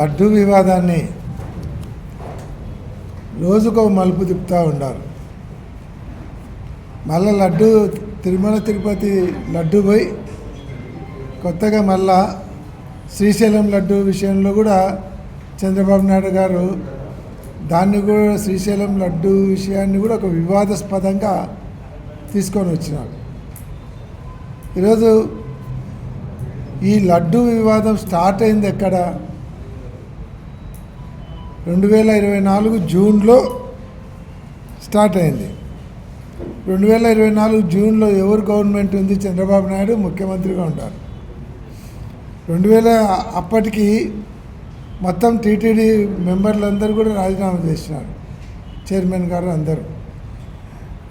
లడ్డు వివాదాన్ని రోజుకో మలుపు తిప్పుతూ ఉండాలి మళ్ళా లడ్డు తిరుమల తిరుపతి లడ్డు పోయి కొత్తగా మళ్ళా శ్రీశైలం లడ్డు విషయంలో కూడా చంద్రబాబు నాయుడు గారు దాన్ని కూడా శ్రీశైలం లడ్డు విషయాన్ని కూడా ఒక వివాదాస్పదంగా తీసుకొని వచ్చినారు. ఈరోజు ఈ లడ్డు వివాదం స్టార్ట్ అయింది ఎక్కడ? రెండు వేల ఇరవై నాలుగు జూన్లో స్టార్ట్ అయింది. రెండు వేల ఇరవై నాలుగు జూన్లో ఎవరు గవర్నమెంట్ ఉంది? చంద్రబాబు నాయుడు ముఖ్యమంత్రిగా ఉంటారు రెండు వేల అప్పటికి మొత్తం టీటీడీ మెంబర్లందరూ కూడా రాజీనామా చేసినారు. చైర్మన్ గారు అందరూ.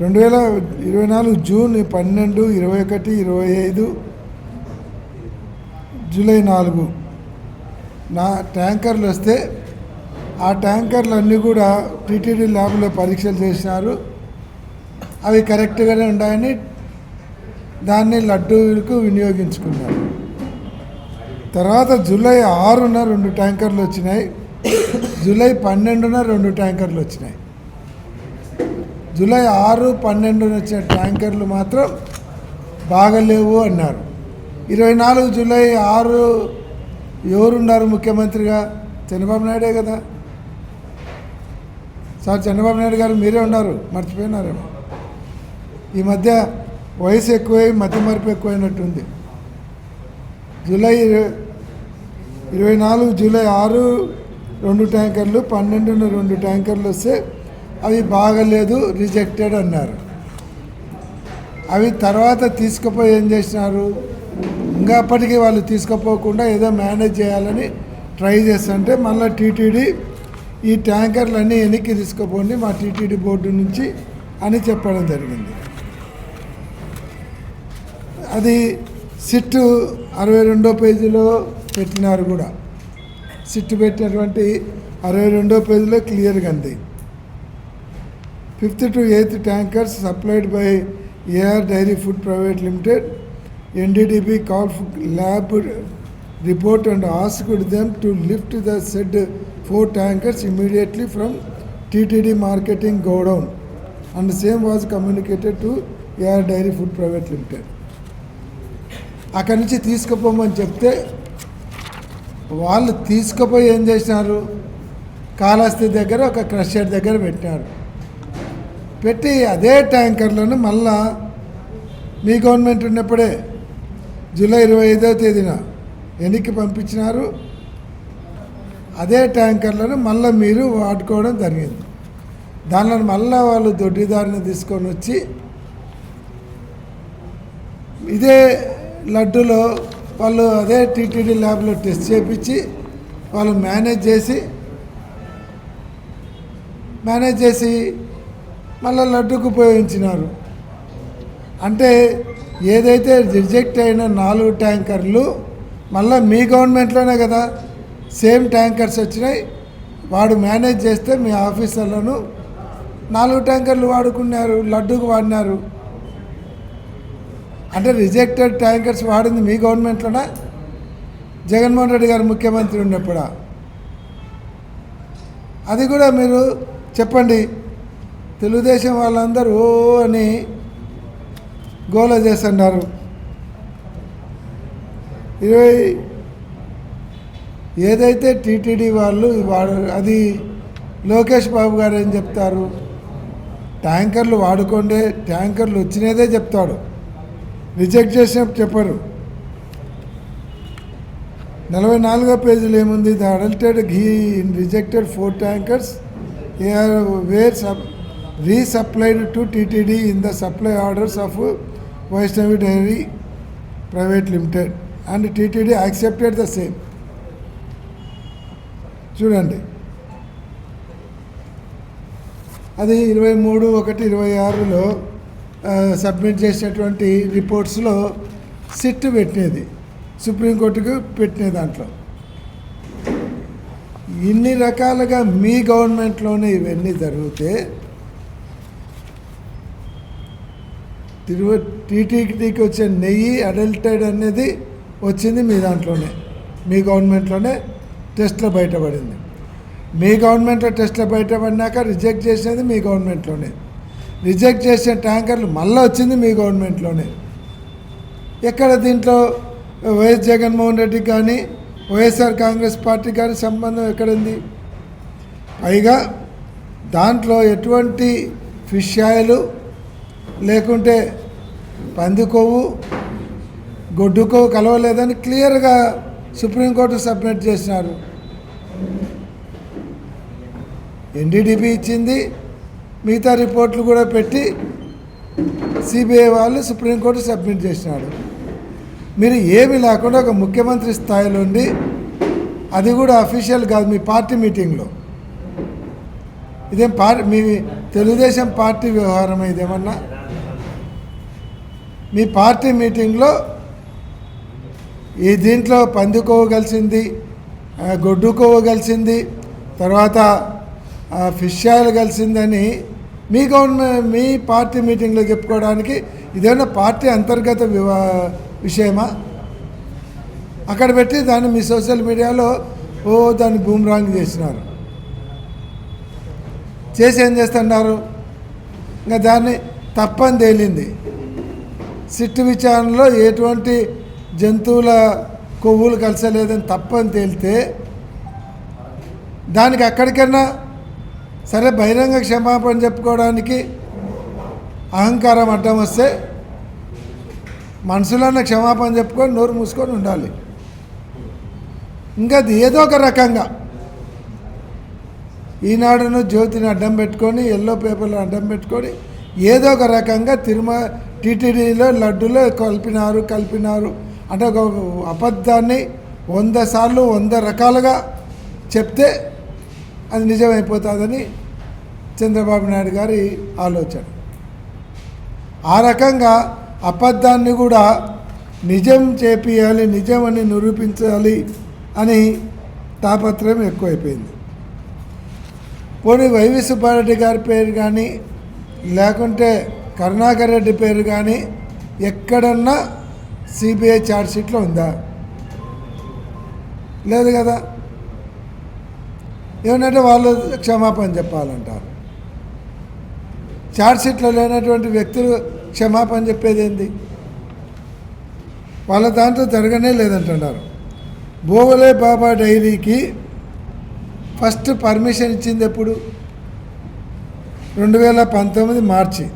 రెండు వేల ఇరవై నాలుగు జూన్ పన్నెండు ఇరవై ఒకటి ఇరవై ఐదు జూలై నాలుగు నా ట్యాంకర్లు వస్తే ఆ ట్యాంకర్లు అన్నీ కూడా టీటీడీ ల్యాబ్లో పరీక్షలు చేసినారు. అవి కరెక్ట్గానే ఉన్నాయని దాన్ని లడ్డూలకు వినియోగించుకున్నారు. తర్వాత జూలై ఆరున రెండు ట్యాంకర్లు వచ్చినాయి. జూలై పన్నెండున రెండు ట్యాంకర్లు వచ్చినాయి. జూలై ఆరు పన్నెండున వచ్చిన ట్యాంకర్లు మాత్రం బాగలేవు అన్నారు. ఇరవై నాలుగు జూలై ఆరు ఎవరున్నారు ముఖ్యమంత్రిగా? చంద్రబాబు నాయుడే కదా. సార్ చంద్రబాబు నాయుడు గారు మీరే ఉన్నారు మర్చిపోయినారేమో. ఈ మధ్య వయసు ఎక్కువై మధ్య మరపు ఎక్కువైనట్టుంది. జూలై ఇరవై నాలుగు జూలై ఆరు రెండు ట్యాంకర్లు పన్నెండున రెండు ట్యాంకర్లు వస్తే అవి బాగలేదు రిజెక్టెడ్ అన్నారు. అవి తర్వాత తీసుకుపోయి ఏం చేసినారు? ఇంకా అప్పటికీ వాళ్ళు తీసుకుపోకుండా ఏదో మేనేజ్ చేయాలని ట్రై చేస్తుంటే మళ్ళీ టీటీడీ ఈ ట్యాంకర్లన్నీ వెనక్కి తీసుకుపోండి మా టీటీడీ బోర్డు నుంచి అని చెప్పడం జరిగింది. అది సిట్టు అరవై రెండో పేజీలో పెట్టినారు కూడా. సిట్టు పెట్టినటువంటి అరవై రెండో పేజీలో క్లియర్గా ఉంది. Fifth to eighth tankers supplied by AR dairy food private limited NDDB calf lab report and asked them to lift the said four tankers immediately from TTD marketing godown and same was communicated to AR dairy food private limited అక్కడి నుంచి తీసుకుపోమని చెప్తే వాళ్ళు తీసుకుపోయి ఏం చేసినారు? కాళహస్తి దగ్గర ఒక crusher దగ్గర పెట్టినారు పెట్టి అదే ట్యాంకర్లను మళ్ళా మీ గవర్నమెంట్ ఉన్నప్పుడే జూలై ఇరవై ఐదవ తేదీన వెనక్కి పంపించినారు. అదే ట్యాంకర్లను మళ్ళీ మీరు వాడుకోవడం జరిగింది. దానిలో మళ్ళీ వాళ్ళు దొడ్డిదారిని తీసుకొని వచ్చి ఇదే లడ్డులో వాళ్ళు అదే టీటీడీ ల్యాబ్లో టెస్ట్ చేపించి వాళ్ళు మేనేజ్ చేసి మేనేజ్ చేసి మళ్ళీ లడ్డుకు ఉపయోగించినారు. అంటే ఏదైతే రిజెక్ట్ అయిన నాలుగు ట్యాంకర్లు మళ్ళీ మీ గవర్నమెంట్లోనే కదా సేమ్ ట్యాంకర్స్ వచ్చినాయి. వాడు మేనేజ్ చేస్తే మీ ఆఫీసర్లను నాలుగు ట్యాంకర్లు వాడుకున్నారు లడ్డూకి వాడినారు. అంటే రిజెక్టెడ్ ట్యాంకర్స్ వాడింది మీ గవర్నమెంట్లోనా? జగన్మోహన్ రెడ్డి గారు ముఖ్యమంత్రి ఉన్నప్పుడా? అది కూడా మీరు చెప్పండి. తెలుగుదేశం వాళ్ళందరూ ఓ అని గోల చేస్తున్నారు. ఇరవై ఏదైతే టీటీడీ వాళ్ళు వాడు అది లోకేష్ బాబు గారు ఏం చెప్తారు? ట్యాంకర్లు వాడుకోండి ట్యాంకర్లు వచ్చినదే చెప్తాడు. రిజెక్ట్ చేసినప్పుడు చెప్పరు. నలభై నాలుగో పేజీలో ఏముంది? The adulterated ghee in rejected four tankers. AR were sup resupplied to TTD in the supply orders of Vaishnavi dairy private limited. And TTD accepted the same. చూడండి. అది ఇరవై మూడు ఒకటి ఇరవై ఆరులో సబ్మిట్ చేసినటువంటి రిపోర్ట్స్లో సిట్ పెట్టినది సుప్రీంకోర్టుకు పెట్టిన దాంట్లో. ఇన్ని రకాలుగా మీ గవర్నమెంట్లోనే ఇవన్నీ జరిగితే తిరువ టీటీడీకి వచ్చే నెయ్యి అడల్టెడ్ అనేది వచ్చింది మీ దాంట్లోనే మీ గవర్నమెంట్లోనే టెస్ట్లో బయటపడింది. మీ గవర్నమెంట్లో టెస్ట్లో బయటపడినాక రిజెక్ట్ చేసేది మీ గవర్నమెంట్లోనే. రిజెక్ట్ చేసిన ట్యాంకర్లు మళ్ళీ వచ్చింది మీ గవర్నమెంట్లోనే. ఎక్కడ దీంట్లో వైఎస్ జగన్మోహన్ రెడ్డి కానీ వైఎస్ఆర్ కాంగ్రెస్ పార్టీ కానీ సంబంధం ఎక్కడుంది? పైగా దాంట్లో ఎటువంటి ఫిష్ ఆయిల్ లేకుంటే పంది కొవ్వు గొడ్డు కొవ్వు కలవలేదని క్లియర్గా సుప్రీంకోర్టు సబ్మిట్ చేసినారు. ఎన్డీడీపీ ఇచ్చింది. మిగతా రిపోర్ట్లు కూడా పెట్టి సిబిఐ వాళ్ళు సుప్రీంకోర్టు సబ్మిట్ చేసినాడు మీరు ఏమి లేకుండా ఒక ముఖ్యమంత్రి స్థాయిలో ఉండి అది కూడా అఫీషియల్ కాదు మీ పార్టీ మీటింగ్లో. ఇదేం పార్టీ మీ తెలుగుదేశం పార్టీ వ్యవహారం ఇదేమన్నా? మీ పార్టీ మీటింగ్లో ఈ దీంట్లో పంది గొడ్డుకోవగలిసింది తర్వాత ఫిష్ ఆయిల్ కలిసిందని మీ గవర్నమెంట్ మీ పార్టీ మీటింగ్లో చెప్పుకోవడానికి ఇదేమన్నా పార్టీ అంతర్గత వివా విషయమా? అక్కడ పెట్టి దాన్ని మీ సోషల్ మీడియాలో ఓ దాన్ని బూమ్రాంగ్ చేసినారు. చేసి ఏం చేస్తున్నారు? ఇంకా దాన్ని తప్పని తేలింది. సిట్టు విచారణలో ఎటువంటి జంతువుల కొవ్వులు కలిసలేదని తప్పని తేలితే దానికి అక్కడికన్నా సరే బహిరంగ క్షమాపణ చెప్పుకోవడానికి అహంకారం అడ్డం వస్తే మనసులోనే క్షమాపణ చెప్పుకొని నోరు మూసుకొని ఉండాలి. ఇంకా అది ఏదో ఒక రకంగా ఈనాడును జ్యోతిని అడ్డం పెట్టుకొని ఎల్లో పేపర్లు అడ్డం పెట్టుకొని ఏదో ఒక రకంగా తిరుమల టీటీడీలో లడ్డూలో కలిపినారు కలిపినారు. అంటే ఒక అబద్ధాన్ని వంద సార్లు వంద రకాలుగా చెప్తే అది నిజమైపోతుందని చంద్రబాబు నాయుడు గారి ఆలోచన. ఆ రకంగా అబద్ధాన్ని కూడా నిజం చేపియాలి అని నిరూపించాలి అని తాపత్రయం ఎక్కువైపోయింది. పోనీ వైవి సుబ్బారెడ్డి గారి పేరు కానీ లేకుంటే కరుణాకర్ రెడ్డి పేరు కానీ ఎక్కడన్నా సిబిఐ ఛార్జ్షీట్లో ఉందా? లేదు కదా. ఏమంటే వాళ్ళు క్షమాపణ చెప్పాలంటారు. ఛార్జ్షీట్లో లేనటువంటి వ్యక్తులు క్షమాపణ చెప్పేది ఏంది? వాళ్ళ దాంట్లో జరగనే లేదంటున్నారు. బోవలే బాబా డైరీకి ఫస్ట్ పర్మిషన్ ఇచ్చింది ఎప్పుడు? రెండు వేల పంతొమ్మిది మార్చి.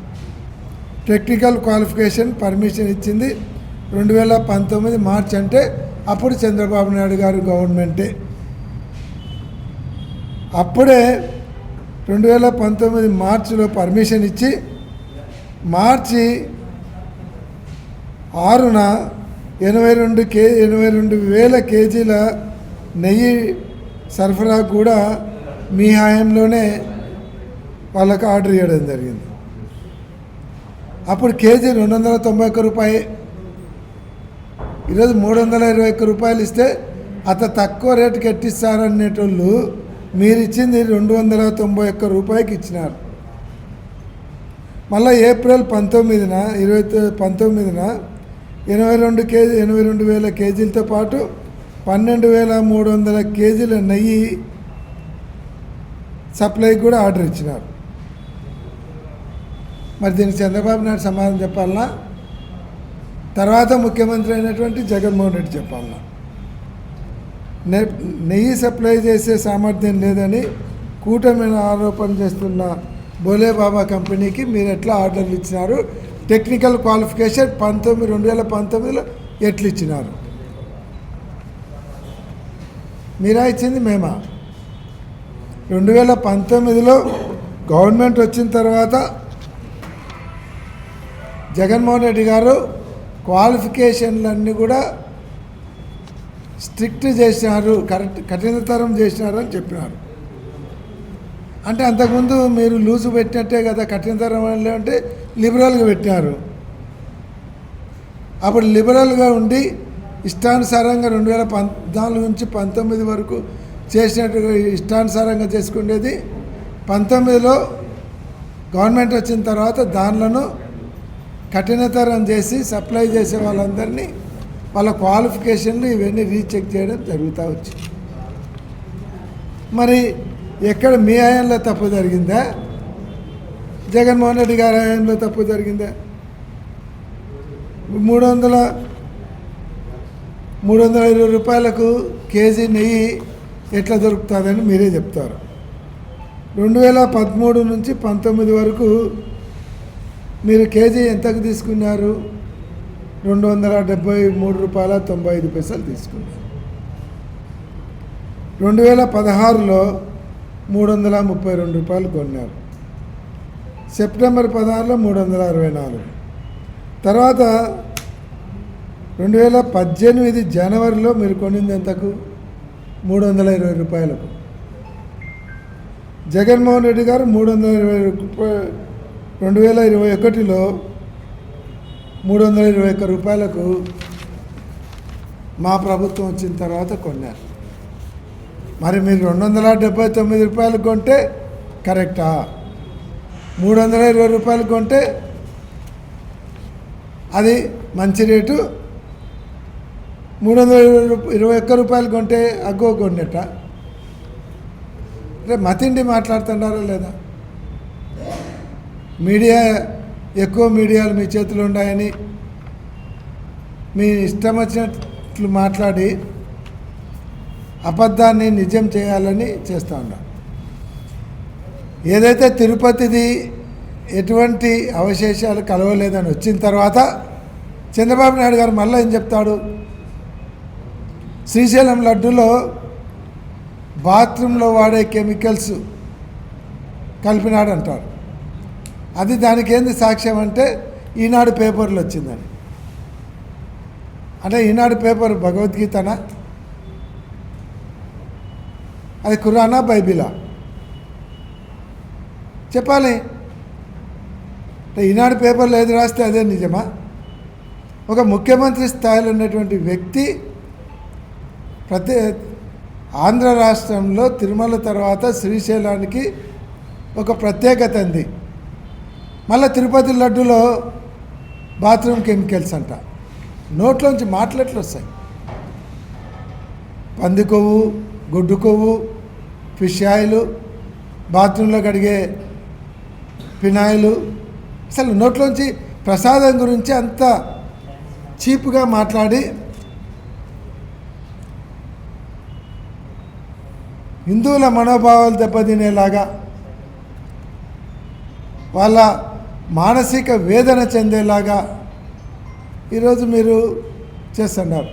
టెక్నికల్ క్వాలిఫికేషన్ పర్మిషన్ ఇచ్చింది రెండు వేల పంతొమ్మిది మార్చి అంటే అప్పుడు చంద్రబాబు నాయుడు గారు గవర్నమెంటే. అప్పుడే రెండు వేల పంతొమ్మిది మార్చిలో పర్మిషన్ ఇచ్చి మార్చి ఆరున ఎనభై రెండు కే ఎనభై రెండు వేల కేజీల నెయ్యి సరఫరా కూడా మీ హాయంలోనే వాళ్ళకు ఆర్డర్ ఇవ్వడం జరిగింది. అప్పుడు కేజీ రెండు వందల తొంభై ఒక్క రూపాయి. ఈరోజు మూడు వందల ఇరవై ఒక్క రూపాయలు ఇస్తే అత తక్కువ రేటుకి ఎట్టిస్తారనేటోళ్ళు మీరు ఇచ్చింది రెండు వందల తొంభై ఒక్క రూపాయికి ఇచ్చినారు. మళ్ళీ ఏప్రిల్ పంతొమ్మిదిన ఇరవై పంతొమ్మిదిన ఎనభై రెండు కేజీ ఎనభై రెండు వేల కేజీలతో పాటు పన్నెండు వేల మూడు వందల కేజీల నెయ్యి సప్లైకి కూడా ఆర్డర్ ఇచ్చినారు. మరి దీనికి చంద్రబాబు నాయుడు సమాధానం చెప్పాలన్నా తర్వాత ముఖ్యమంత్రి అయినటువంటి జగన్మోహన్ రెడ్డి చెప్పాలన్నా నె నెయ్యి సప్లై చేసే సామర్థ్యం లేదని కూటమి ఆరోపణ చేస్తున్న బోలేబాబా కంపెనీకి మీరు ఎట్లా ఆర్డర్లు ఇచ్చినారు? టెక్నికల్ క్వాలిఫికేషన్ పంతొమ్మిది రెండు వేల పంతొమ్మిదిలో ఎట్లు ఇచ్చినారు? మీరా ఇచ్చింది మేమా? రెండు వేల పంతొమ్మిదిలో గవర్నమెంట్ వచ్చిన తర్వాత జగన్మోహన్ రెడ్డి గారు క్వాలిఫికేషన్లన్నీ కూడా స్ట్రిక్ట్ చేసినారు కరెక్ట్ కఠినతరం చేసినారు అని చెప్పినారు. అంటే అంతకుముందు మీరు లూజు పెట్టినట్టే కదా కఠినతరం అంటే లిబరల్గా పెట్టినారు. అప్పుడు లిబరల్గా ఉండి ఇష్టానుసారంగా రెండు వేల పద్నాలుగు నుంచి పంతొమ్మిది వరకు చేసినట్టుగా ఇష్టానుసారంగా చేసుకునేది పంతొమ్మిదిలో గవర్నమెంట్ వచ్చిన తర్వాత దానిలను కఠినతరం చేసి సప్లై చేసే వాళ్ళందరినీ వాళ్ళ క్వాలిఫికేషన్లు ఇవన్నీ రీచెక్ చేయడం జరుగుతూ వచ్చింది. మరి ఎక్కడ మీ హయాంలో తప్పు జరిగిందా? జగన్మోహన్ రెడ్డి గారి హయాంలో తప్పు జరిగిందా? మూడు వందల మూడు వందల ఇరవై రూపాయలకు కేజీ నెయ్యి ఎట్లా దొరుకుతుందని మీరే చెప్తారు. రెండు వేల పదమూడు నుంచి పంతొమ్మిది వరకు మీరు కేజీ ఎంతకు తీసుకున్నారు? రెండు వందల డెబ్బై మూడు రూపాయల తొంభై ఐదు పైసలు తీసుకున్నారు. రెండు వేల పదహారులో మూడు వందల ముప్పై రెండు రూపాయలు కొన్నారు. సెప్టెంబర్ పదహారులో మూడు వందల అరవై నాలుగు. తర్వాత రెండు వేల పద్దెనిమిది జనవరిలో మీరు కొనింది ఎంతకు? మూడు వందల ఇరవై రూపాయలకు. జగన్మోహన్ రెడ్డి గారు మూడు వందల ఇరవై రూపాయలు రెండు వేల ఇరవై ఒకటిలో మూడు వందల ఇరవై ఒక్క రూపాయలకు మా ప్రభుత్వం వచ్చిన తర్వాత కొన్నారు. మరి మీరు రెండు వందల డెబ్బై తొమ్మిది రూపాయలు కొంటే కరెక్టా? మూడు వందల ఇరవై రూపాయలు కొంటే అది మంచి రేటు. మూడు వందల ఇరవై ఇరవై ఒక్క రూపాయలు కొంటే అగ్గో కొన్నట్ట? అంటే మతిండి మాట్లాడుతున్నారా లేదా? మీడియా ఎక్కువ మీడియాలు మీ చేతిలో ఉన్నాయని మీ ఇష్టం వచ్చినట్లు మాట్లాడి అబద్ధాన్ని నిజం చేయాలని చేస్తూ ఉన్నారు ఏదైతే తిరుపతిది ఎటువంటి అవశేషాలు కలవలేదని వచ్చిన తర్వాత చంద్రబాబు నాయుడు గారు మళ్ళీ ఏం చెప్తాడు? శ్రీశైలం లడ్డులో బాత్రూంలో వాడే కెమికల్స్ కలిపినాడు అంటారు అది దానికి ఏంది సాక్ష్యం అంటే ఈనాడు పేపర్లు వచ్చిందని. అంటే ఈనాడు పేపర్ భగవద్గీతనా? అది ఖురానా బైబిలా? చెప్పాలి. అంటే ఈనాడు పేపర్లో ఏది రాస్తే అదే నిజమా? ఒక ముఖ్యమంత్రి స్థాయిలో ఉన్నటువంటి వ్యక్తి ప్రతి ఆంధ్ర రాష్ట్రంలో తిరుమల తర్వాత శ్రీశైలానికి ఒక ప్రత్యేకత ఉంది మళ్ళీ తిరుపతి లడ్డులో బాత్రూమ్ కెమికల్స్ అంట. నోట్లోంచి మాటలెట్లు వస్తాయి పంది కొవ్వు గుడ్డు కొవ్వు ఫిష్ ఆయిల్ బాత్రూంలో కడిగే ఫినాయిలు అసలు నోట్లోంచి ప్రసాదం గురించి అంత చీప్గా మాట్లాడి హిందువుల మనోభావాలు దెబ్బతినేలాగా వాళ్ళ మానసిక వేదన చెందేలాగా ఈరోజు మీరు చేస్తున్నారు.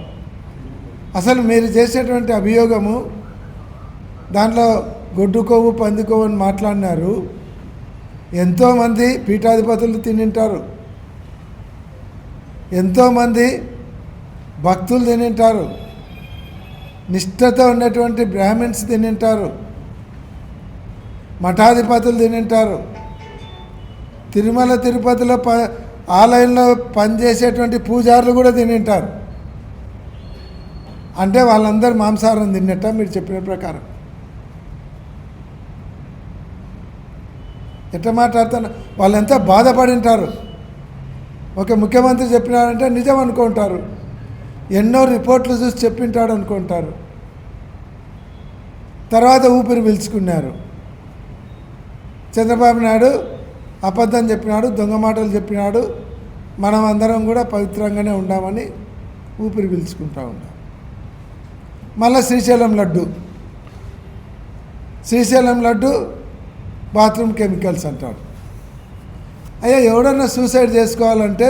అసలు మీరు చేసేటువంటి అభియోగము దాంట్లో గొడ్డు కొవ్వు పంది కొవ్వు అని మాట్లాడినారు. ఎంతోమంది పీఠాధిపతులు తినింటారు. ఎంతోమంది భక్తులు తినింటారు. నిష్ఠతో ఉన్నటువంటి బ్రాహ్మిన్స్ తినింటారు. మఠాధిపతులు తినింటారు. తిరుమల తిరుపతిలో ప ఆలయంలో పనిచేసేటువంటి పూజారులు కూడా తినింటారు. అంటే వాళ్ళందరూ మాంసాహారం తిన్నట్ట మీరు చెప్పిన ప్రకారం. ఎట్లా మాట్లాడుతున్నా? ఎంత బాధపడి ఉంటారు ఒక ముఖ్యమంత్రి చెప్పినారంటే నిజం అనుకుంటారు. ఎన్నో రిపోర్ట్లు చూసి చెప్పింటాడు అనుకుంటారు. తర్వాత ఊపిరి పీల్చుకున్నారు. చంద్రబాబు నాయుడు అబద్ధం చెప్పినాడు దొంగ మాటలు చెప్పినాడు. మనం అందరం కూడా పవిత్రంగానే ఉండామని ఊపిరి పీల్చుకుంటా ఉన్నాం మళ్ళీ శ్రీశైలం లడ్డు. శ్రీశైలం లడ్డు బాత్రూమ్ కెమికల్స్ అంటాడు. అయ్యా ఎవడన్నా సూసైడ్ చేసుకోవాలంటే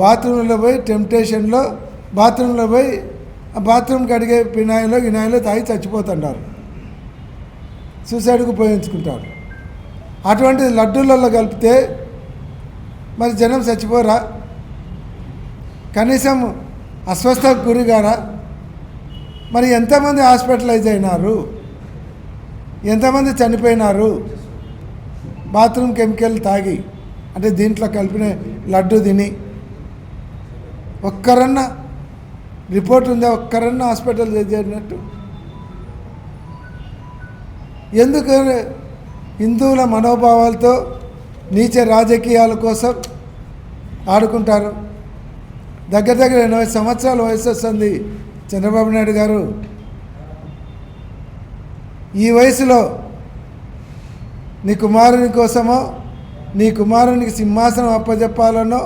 బాత్రూంలో పోయి టెంప్టేషన్లో బాత్రూంలో పోయి ఆ బాత్రూమ్ కడిగే పినాయిలో గినాయిలో తాగి చచ్చిపోతుంటారు. సూసైడ్కు ఉపయోగించుకుంటారు అటువంటి లడ్డూలలో కలిపితే మరి జనం చచ్చిపోరా? కనీసం అస్వస్థకు గురిగారా? మరి ఎంతమంది హాస్పిటలైజ్ అయినారు? ఎంతమంది చనిపోయినారు? బాత్రూమ్ కెమికల్ తాగి అంటే దీంట్లో కలిపిన లడ్డు తిని ఒక్కరన్నా రిపోర్ట్ ఉందా? ఒక్కరన్నా హాస్పిటల్ చేసినట్టు ఎందుకు హిందువుల మనోభావాలతో నీచ రాజకీయాల కోసం ఆడుకుంటారు. దగ్గర దగ్గర ఎనభై సంవత్సరాల వయసు వస్తుంది చంద్రబాబు నాయుడు గారు. ఈ వయసులో నీ కుమారుని కోసమో నీ కుమారునికి సింహాసనం అప్పజెప్పాలనో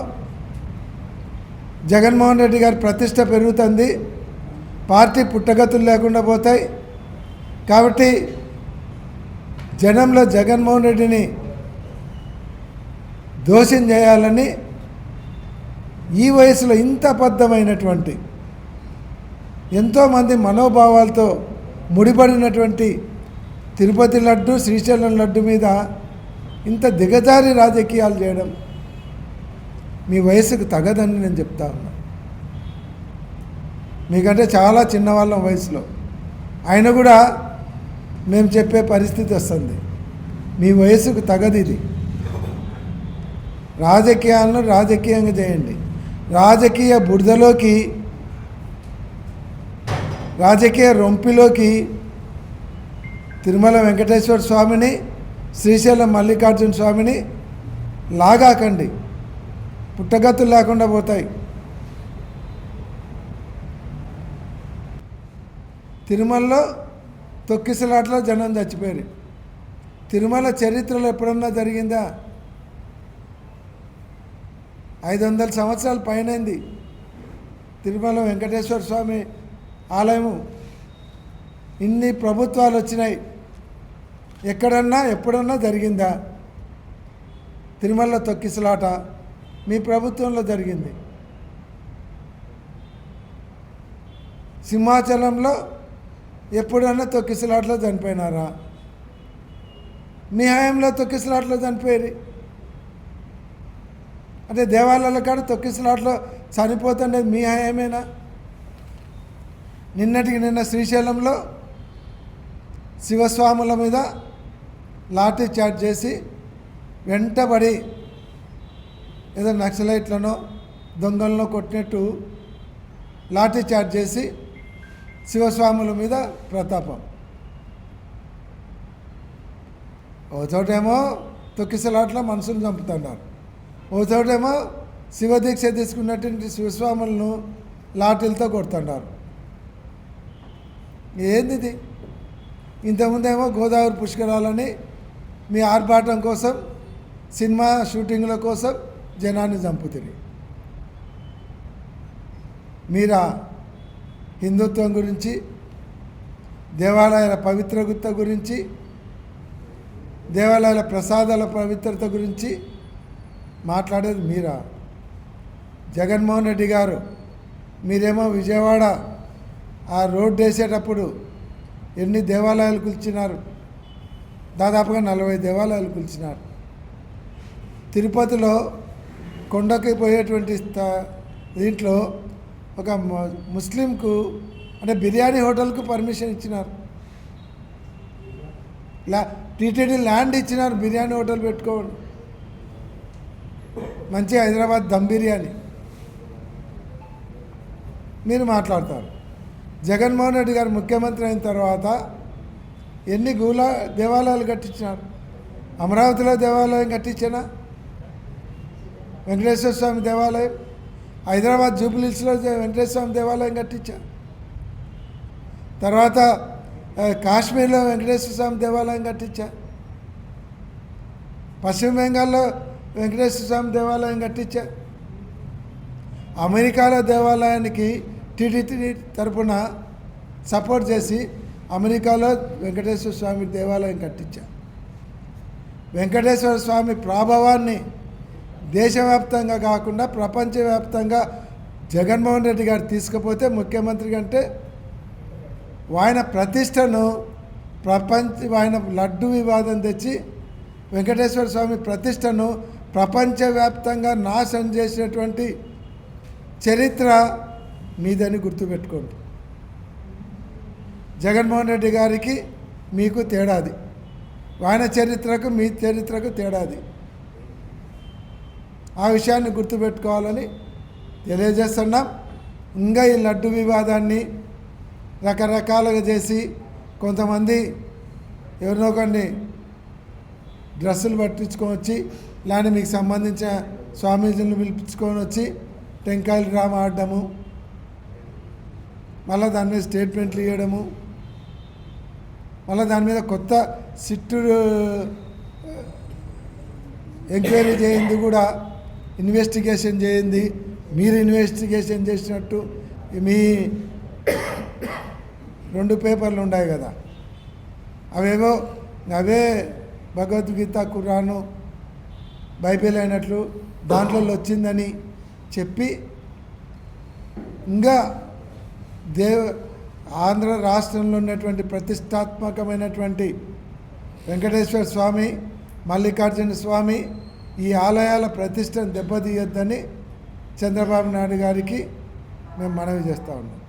జగన్మోహన్ రెడ్డి గారి ప్రతిష్ట పెరుగుతుంది. పార్టీ పుట్టగతులు లేకుండా పోతాయి. కాబట్టి జనంలో జగన్మోహన్ రెడ్డిని దోషం చేయాలని ఈ వయసులో ఇంత అబద్ధమైనటువంటి ఎంతోమంది మనోభావాలతో ముడిపడినటువంటి తిరుపతి లడ్డు శ్రీశైలం లడ్డు మీద ఇంత దిగజారి రాజకీయాలు చేయడం మీ వయసుకు తగదని నేను చెప్తా ఉన్నా. మీకంటే చాలా చిన్నవాళ్ళం వయసులో. ఆయన కూడా మేము చెప్పే పరిస్థితి వస్తుంది. మీ వయసుకు తగదు ఇది. రాజకీయాలను రాజకీయంగా చేయండి. రాజకీయ బురదలోకి రాజకీయ రొంపిలోకి తిరుమల వెంకటేశ్వర స్వామిని శ్రీశైలం మల్లికార్జున స్వామిని లాగాకండి. పుట్టగతులు లేకుండా పోతాయి. తిరుమలలో తొక్కిసలాట్లో జనం చచ్చిపోయారు తిరుమల చరిత్రలో ఎప్పుడన్నా జరిగిందా? ఐదు వందల సంవత్సరాల పైనైంది. తిరుమల వెంకటేశ్వర స్వామి ఆలయము. ఇన్ని ప్రభుత్వాలు వచ్చినాయి. ఎక్కడన్నా ఎప్పుడన్నా జరిగిందా? తిరుమల తొక్కిసలాట మీ ప్రభుత్వంలో జరిగింది. సింహాచలంలో ఎప్పుడన్నా తొక్కిసలాట్లో చనిపోయినారా? మీ హయాంలో తొక్కిసలాట్లో చనిపోయి అంటే దేవాలయాల కాడ తొక్కిసలాట్లో చనిపోతుండేది మీ హయామేనా? నిన్నటికి నిన్న శ్రీశైలంలో శివస్వాముల మీద లాఠీ చార్జ్ చేసి వెంటబడి ఏదో నక్సలైట్లనో దొంగలను కొట్టినట్టు లాఠీ చార్జ్ చేసి శివస్వాముల మీద ప్రతాపం. ఓ చోటేమో తొక్కిసలాట్లో మనుషులు చంపుతున్నారు. ఓ చోటేమో శివదీక్ష తీసుకున్నటువంటి శివస్వాములను లాఠీలతో కొడుతున్నారు. ఏంది ఇది ఇంతకుముందేమో గోదావరి పుష్కరాలని మీ ఆర్భాటం కోసం సినిమా షూటింగ్ల కోసం జనాన్ని చంపుతుంది మీరా? హిందుత్వం గురించి దేవాలయాల పవిత్రత గురించి దేవాలయాల ప్రసాదాల పవిత్రత గురించి మాట్లాడేది మీరా? జగన్మోహన్ రెడ్డి గారు మీరేమో విజయవాడ ఆ రోడ్డు వేసేటప్పుడు ఎన్ని దేవాలయాలు కూల్చినారు? దాదాపుగా నలభై దేవాలయాలు కూల్చినారు. తిరుపతిలో కొండకి పోయేటువంటి దీంట్లో ఒక ముస్లింకు అంటే బిర్యానీ హోటల్కు పర్మిషన్ ఇచ్చినారు. లా టీటీడీ ల్యాండ్ ఇచ్చినారు బిర్యానీ హోటల్ పెట్టుకోండి మంచి హైదరాబాద్ దమ్ బిర్యానీ. మీరు మాట్లాడతారు. జగన్మోహన్ రెడ్డి గారు ముఖ్యమంత్రి అయిన తర్వాత ఎన్ని గూలా దేవాలయాలు కట్టించినారు? అమరావతిలో దేవాలయం కట్టించినా? వెంకటేశ్వర స్వామి దేవాలయం? హైదరాబాద్ జూబ్లీస్లో వెంకటేశ్వర స్వామి దేవాలయం కట్టించారు తర్వాత కాశ్మీర్లో వెంకటేశ్వర స్వామి దేవాలయం కట్టించారు పశ్చిమ బెంగాల్లో వెంకటేశ్వర స్వామి దేవాలయం కట్టించారు అమెరికాలో దేవాలయానికి టీటీడీ తరపున సపోర్ట్ చేసి అమెరికాలో వెంకటేశ్వర స్వామి దేవాలయం కట్టించారు వెంకటేశ్వర స్వామి ప్రాభవాన్ని దేశవ్యాప్తంగా కాకుండా ప్రపంచవ్యాప్తంగా జగన్మోహన్ రెడ్డి గారు తీసుకుపోతే ముఖ్యమంత్రి కంటే ఆయన ప్రతిష్టను ప్రపంచ ఆయన లడ్డు వివాదం తెచ్చి వెంకటేశ్వర స్వామి ప్రతిష్టను ప్రపంచవ్యాప్తంగా నాశనం చేసినటువంటి చరిత్ర మీదని గుర్తుపెట్టుకోండి. జగన్మోహన్ రెడ్డి గారికి మీకు తేడాది. ఆయన చరిత్రకు మీ చరిత్రకు తేడాది. ఆ విషయాన్ని గుర్తుపెట్టుకోవాలని తెలియజేస్తున్నాం. ఇంకా ఈ లడ్డు వివాదాన్ని రకరకాలుగా చేసి కొంతమంది ఎవరినో కొన్ని డ్రెస్సులు పట్టించుకొని వచ్చి లేని మీకు సంబంధించిన స్వామీజీని పిలిపించుకొని వచ్చి టెంకాయలు డ్రామా ఆడడము మళ్ళీ దాని మీద స్టేట్మెంట్లు ఇవ్వడము మళ్ళీ దాని మీద కొత్త సిట్టు ఎంక్వైరీ చేయింది కూడా ఇన్వెస్టిగేషన్ చేయింది మీరు ఇన్వెస్టిగేషన్ చేసినట్టు మీ రెండు పేపర్లు ఉన్నాయి కదా. అవేవో అవే భగవద్గీత కురాను బైబిల్ అయినట్లు దాంట్లో వచ్చిందని చెప్పి ఇంకా దేవ ఆంధ్ర రాష్ట్రంలో ఉన్నటువంటి ప్రతిష్టాత్మకమైనటువంటి వెంకటేశ్వర స్వామి మల్లికార్జున స్వామి ఈ ఆలయాల ప్రతిష్టను దెబ్బతీయొద్దని చంద్రబాబు నాయుడు గారికి మేము మనవి చేస్తూ ఉన్నాం.